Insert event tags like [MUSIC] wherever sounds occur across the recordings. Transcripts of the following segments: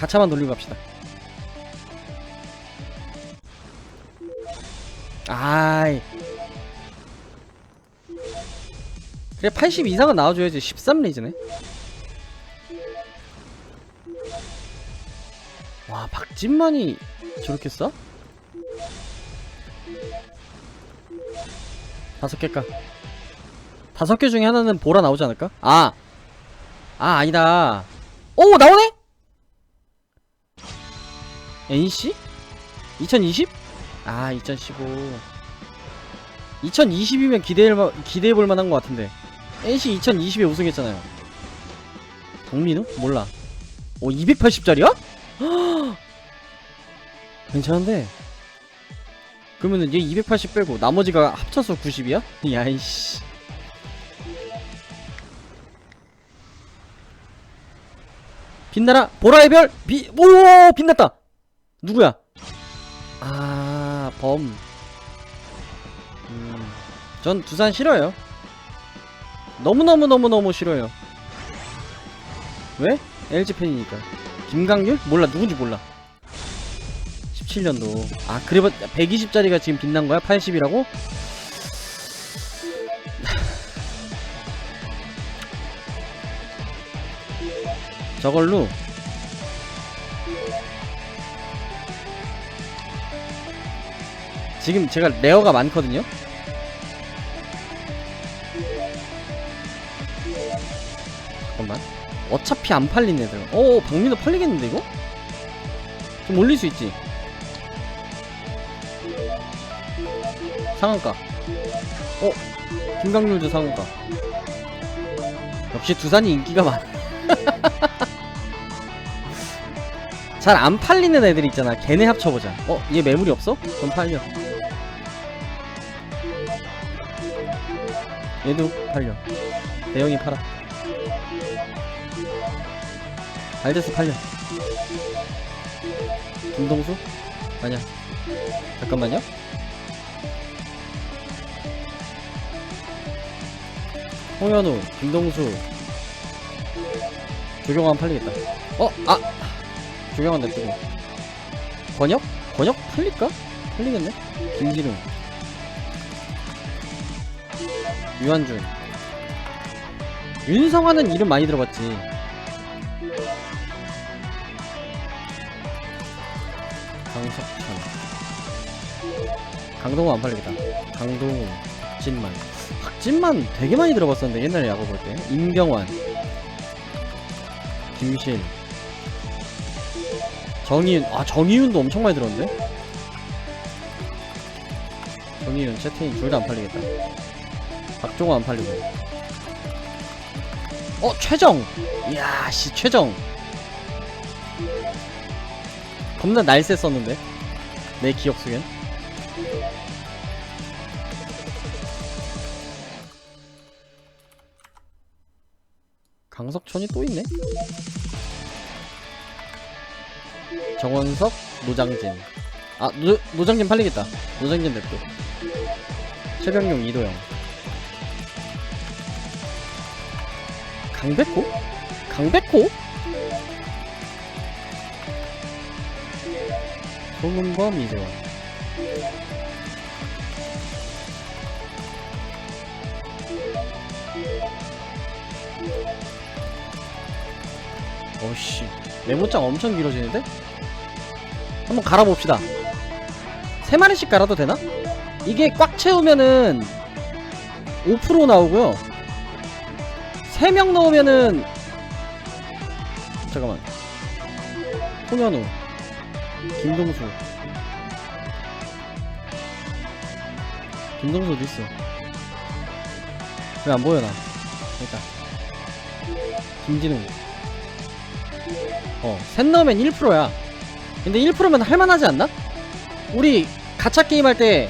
가차만 돌리고 갑시다 아이 그래 80 이상은 나와줘야지 13레이즈네 와 박진만이 저렇게 써? 다섯 개까 다섯 개 중에 하나는 보라 나오지 않을까? 아! 아 아니다 오 나오네? NC? 2020? 아 2015 2020이면 기대할, 마- 기대해 볼 만한 것 같은데 NC 2020에 우승했잖아요 동민우? 몰라 오 280짜리야? [GASPS] 괜찮은데 그러면은 얘 280 빼고 나머지가 합쳐서 90이야? [LAUGHS] 야이씨 빛나라 보라의 별 비.. 오 빛났다 누구야 아 범 음, 전 두산 싫어요 너무너무너무너무 싫어요 왜? LG 팬이니까 김강률? 몰라 누군지 몰라 17년도 아 그래 120짜리가 지금 빛난 거야? 80이라고? [SIGHS] 저걸로 지금 제가 레어가 많거든요 잠깐만 어차피 안 팔린 애들 오 박민호 팔리겠는데 이거? 좀 올릴 수 있지 상한가 어? 김강률도 상한가 역시 두산이 인기가 많아 [LAUGHS] 잘 안 팔리는 애들 있잖아 걔네 합쳐보자 어? 얘 매물이 없어? 그럼 팔려 얘도 팔려 대형이 팔아 알데스 팔려 김동수? 아니야 잠깐만요 홍현우 김동수 조경환 팔리겠다 어? 아! 조경환 냅두고 권혁? 권혁 팔릴까? 팔리겠네 김진우 유한준. 윤성환은 이름 많이 들어봤지. 강석천. 강동호 안 팔리겠다. 강동호 박진만. 박진만 되게 많이 들어봤었는데 옛날에 야구 볼 때. 임경환. 김실. 정희윤 아 정희윤도 엄청 많이 들었는데? 정희윤 채팅이 둘다 안 팔리겠다 박종호 안 팔리고. 어 최정. 이야 씨 최정. 겁나 날쌔 썼는데? 내 기억 속엔? 강석천이 또 있네? 정원석 노장진. 아 노, 노장진 팔리겠다. 노장진 냅둬 최병용 이도영 강백호? 강백호? 이재원 어씨 메모장 엄청 길어지는데? 한번 갈아봅시다 세 마리씩 갈아도 되나? 이게 꽉 채우면은 5% 나오고요 3명 넣으면은 잠깐만. 홍현우 김동수. 김동수 어디 있어. 왜 안 보여 나? 일단 김진우. 어셋 넣으면 1%야. 근데 1%면 할만하지 않나? 우리 가차 게임 할 때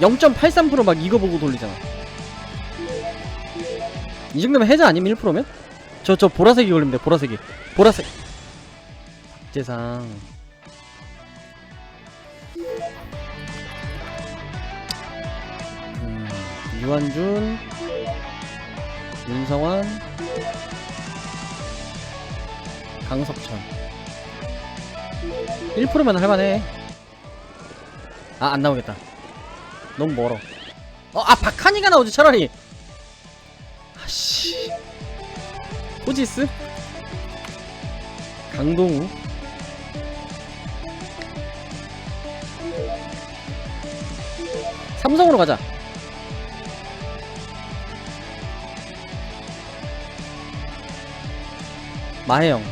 0.83%막 이거 보고 돌리잖아 이 정도면 해자 아니면 1%면? 저 저 보라색이 돼 보라색이. 보라색. 박재상. 음, 유한준. 윤성환. 강석천. 1%면 할만해. 아 안 나오겠다. 너무 멀어. 어, 아 박하니가 나오지 차라리. 아 씨. 호지스? 강동우? 삼성으로 가자. 마혜영.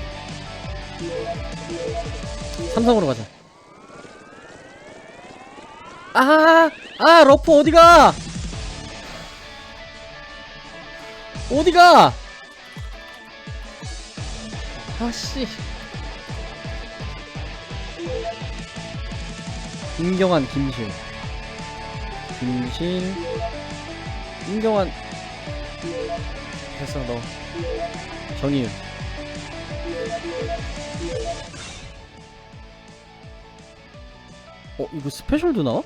삼성으로 가자. 아, 아, 러프 어디가? 어디가? 아씨. 임경환, 김실. 김실. 임경환. 됐어, 너. 정희윤. 어, 이거 스페셜도 나와?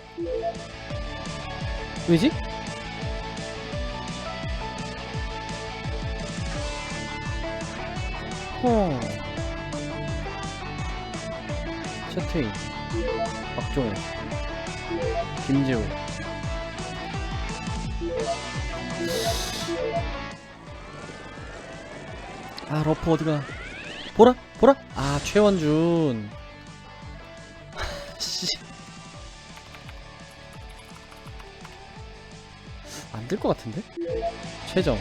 왜지? 어. 채태인, 박종호, 김재호. 아, 러프 어디가? 보라? 보라? 아, 최원준. 씨. 안 될 것 같은데? 최정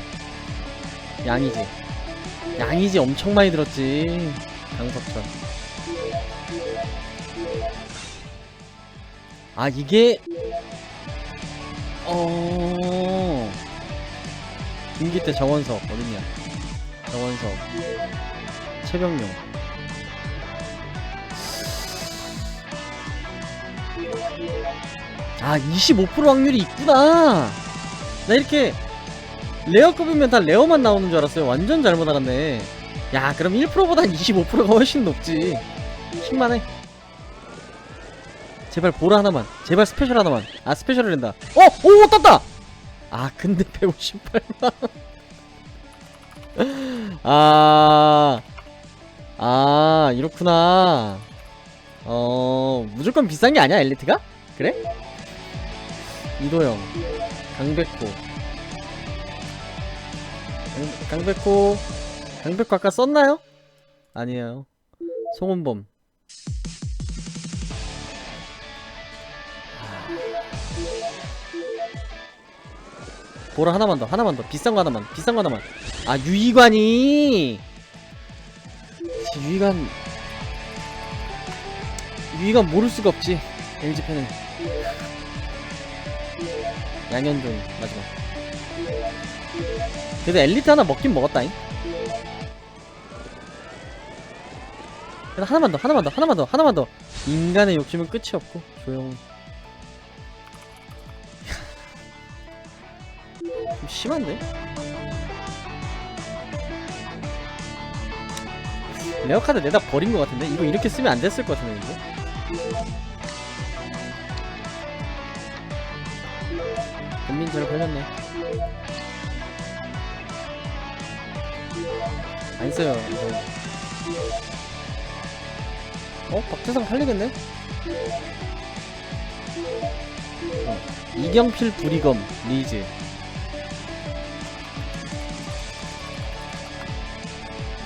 양이지 양이지 엄청 많이 들었지. 강석천 아 이게 어. 김기태 정원석 어딨냐? 정원석. 최병용 아25% 확률이 있구나. 나 이렇게 레어급이면 다 레어만 나오는 줄 알았어요. 완전 잘못 알았네. 야, 그럼 1%보단 25%가 훨씬 높지. 킹만해. 제발 보라 하나만. 제발 스페셜 하나만. 아, 스페셜을 한다. 어! 오! 떴다! 아, 근데 [LAUGHS] 158만. 아. 아, 이렇구나. 어, 무조건 비싼 게 아니야, 엘리트가? 그래? 이도영. 강백호 강, 강백호 강백호 아까 썼나요? 아니에요. 송은범. 보라 하나만 더 하나만 더. 비싼 거 하나만 비싼 거 하나만. 아 유이관이. 유이관. 유이관 모를 수가 없지 LG 팬은 양현종 마지막 그래도 엘리트 하나 먹긴 먹었다잉 그래도 하나만 더 하나만 더 하나만 더 하나만 더 인간의 욕심은 끝이 없고 조용 [LAUGHS] 좀 심한데? 레어카드 내다 버린 것 같은데? 이거 이렇게 쓰면 안 됐을 것 같은데 이거? 전민철 걸렸네 안 써요 이거 어? 박태상 팔리겠네? 어. 이경필 부리검 리즈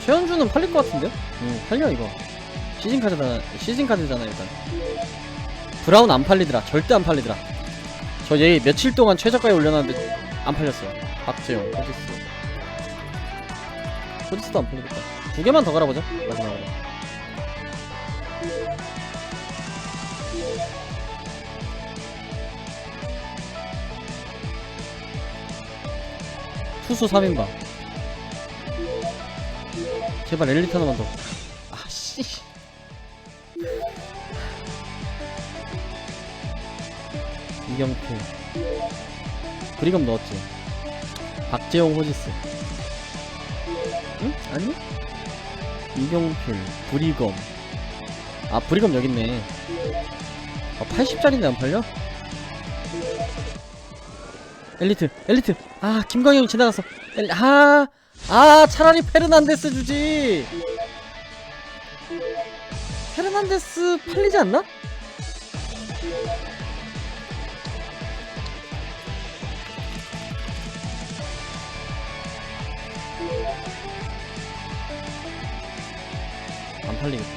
최현주는 팔릴 것 같은데? 응 팔려 이거 시즌 카드잖아 시즌 카드잖아 일단 브라운 안 팔리더라 절대 안 팔리더라 저 얘 며칠 동안 최저가에 올려놨는데 안 팔렸어요. 박재용 호지스. 호지스도 안 팔리겠다. 두 개만 더 갈아보자 마지막으로. 투수 3인방. 제발 엘리트 하나만 더. 아 씨. 이경필 브리검 넣었지 박재용 호지스 응? 아니? 이경필 브리검 아 브리검 여기 있네 아 80짜리인데 안 팔려? 엘리트 엘리트 아 김광영이 지나갔어 엘리, 아, 아 차라리 페르난데스 주지 헤르난데스 팔리지 않나? 안 팔리겠다.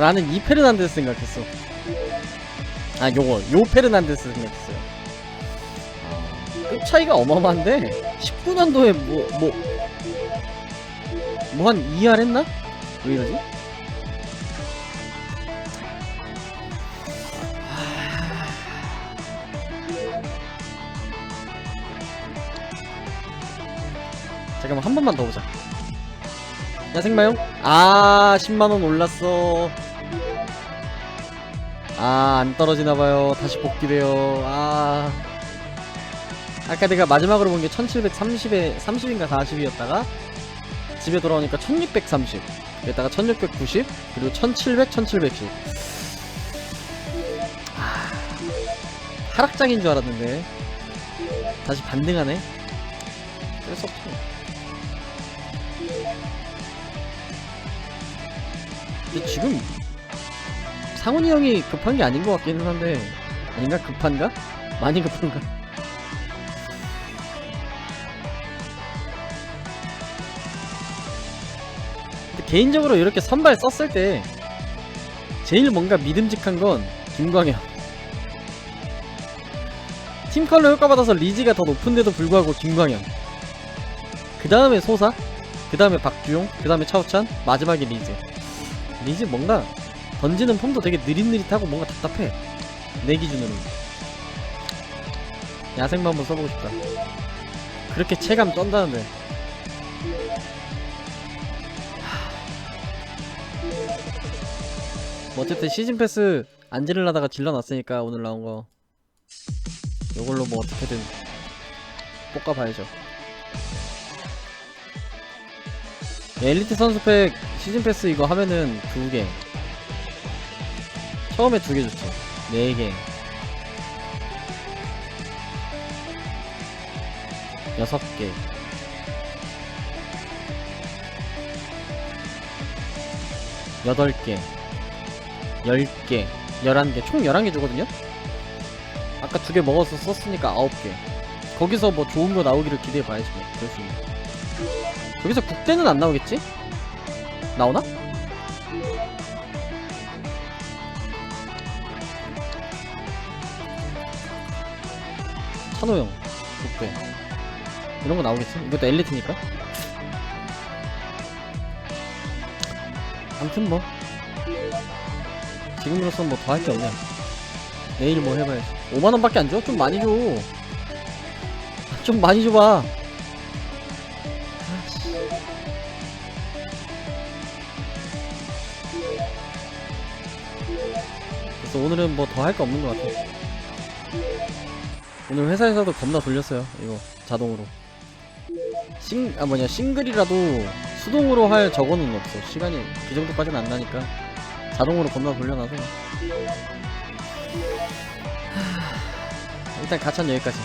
나는 이 페르난데스 생각했어. 아 요거 요 페르난데스 생각했어요. 아, 급 차이가 어마어마한데 19년도에 뭐 뭐 뭐 한 2할 했나? 왜 이러지? 잠깐만 한 번만 더 보자. 야 생마용? 아 10만원 올랐어. 아 안 떨어지나봐요. 다시 복귀돼요. 아 아까 내가 마지막으로 본 게 1730에 30인가 40이었다가 집에 돌아오니까 1630 그랬다가 1690 그리고 1700 1710 아, 하락장인 줄 알았는데 다시 반등하네 수 없죠 근데 지금 상훈이 형이 급한 게 아닌 것 같기는 한데 아닌가 급한가? [LAUGHS] 많이 급한가? 개인적으로 이렇게 선발 썼을 때 제일 뭔가 믿음직한 건 김광현 팀 컬러 효과 받아서 리지가 더 높은데도 불구하고 김광현 그 다음에 소사 그 다음에 박주용 그 다음에 차우찬 마지막에 리즈 리즈 뭔가 던지는 폼도 되게 느릿느릿하고 뭔가 답답해. 내 기준으로 야생만 한번 써보고 싶다. 그렇게 체감 쩐다는데. 뭐 어쨌든 시즌 패스 안 지르려다가 질러놨으니까 오늘 나온 거. 요걸로 뭐 어떻게든 볶아봐야죠 엘리트 선수팩 시즌 패스 이거 하면은 두 개 처음에 두 개 줬죠 네 개 여섯 개 여덟 개 10개, 11개, 총 11개 주거든요? 아까 두 개 먹어서 썼으니까 9개. 거기서 뭐 좋은 거 나오기를 기대해 봐야지 뭐. 있네. 여기서 국대는 안 나오겠지? 나오나? 찬호형, 국대. 이런 거 나오겠지? 이것도 엘리트니까? 암튼 뭐. 지금으로선 뭐 더 할 게 없네. 내일 뭐 해봐야지. 5만원 밖에 안 줘? 좀 많이 줘. [LAUGHS] 좀 많이 줘봐. 그래서 오늘은 뭐 더 할 거 없는 것 같아. 오늘 회사에서도 겁나 돌렸어요. 이거 자동으로. 싱, 아 뭐냐 싱글이라도 수동으로 할 저거는 없어. 시간이 그 정도까지는 안 나니까. 자동으로 겁나 돌려놔서 하... 일단 가찬 여기까지